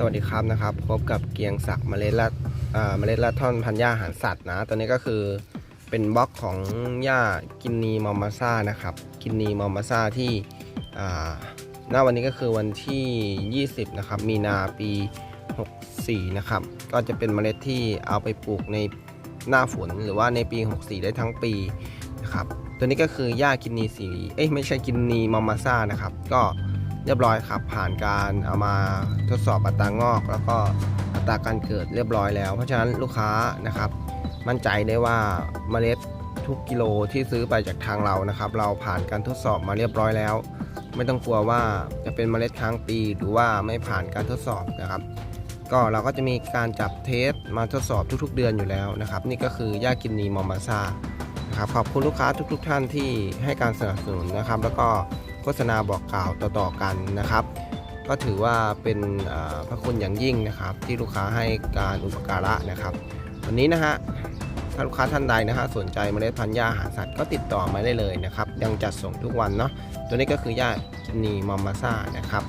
สวัสดีครับนะครับพบกับเกียงศักดิ์เมล็ดละเมล็ดละท่อนพันหญ้าอาหารสัตว์นะตัวนี้ก็คือเป็นบล็อกของหญ้ากินนีมอมมาซ่านะครับกินนีมอมมาซ่าที่อ่าวันนี้ก็คือวันที่ 20 นะครับ มีนาปี 64 นะครับ ก็จะเป็นเมล็ดที่เอาไปปลูกในหน้าฝนหรือว่าในปี 64 ได้ทั้งปีนะครับตัวนี้ก็คือหญ้ากินนีสีเอ้ยไม่ใช่กินนีมอมมาซ่านะครับ ก็ เรียบร้อยครับ ผ่านการเอามาทดสอบอัตรางอก แล้วก็อัตราการเกิดเรียบร้อยแล้ว เพราะฉะนั้นลูกค้านะครับ มั่นใจได้ว่าเมล็ดทุกกิโลที่ซื้อไปจากทางเรานะครับ เราผ่านการทดสอบมาเรียบร้อยแล้ว ไม่ต้องกลัวว่าจะเป็นเมล็ดค้างปีหรือว่าไม่ผ่านการทดสอบนะครับ ก็เราก็จะมีการจับเทสมาทดสอบทุกๆ เดือนอยู่แล้วนะครับ นี่ก็คือย่ากินนีมอมมาซานะครับขอบคุณลูกค้าทุก ๆ ท่านที่ให้การสนับสนุนนะครับ แล้วก็ โฆษณาบอกกล่าวต่อๆกันนะครับ ก็ถือว่าเป็นพระคุณอย่างยิ่งนะครับ ที่ลูกค้าให้การอุปการะนะครับ วันนี้นะฮะถ้าลูกค้าท่านใดนะฮะสนใจเมล็ดพันธุ์หญ้าอาหารสัตว์ก็ติดต่อมาได้เลยนะครับ ยังจัดส่งทุกวันเนาะตัวนี้ก็คือหญ้ากินนีมอมมาซ่านะครับ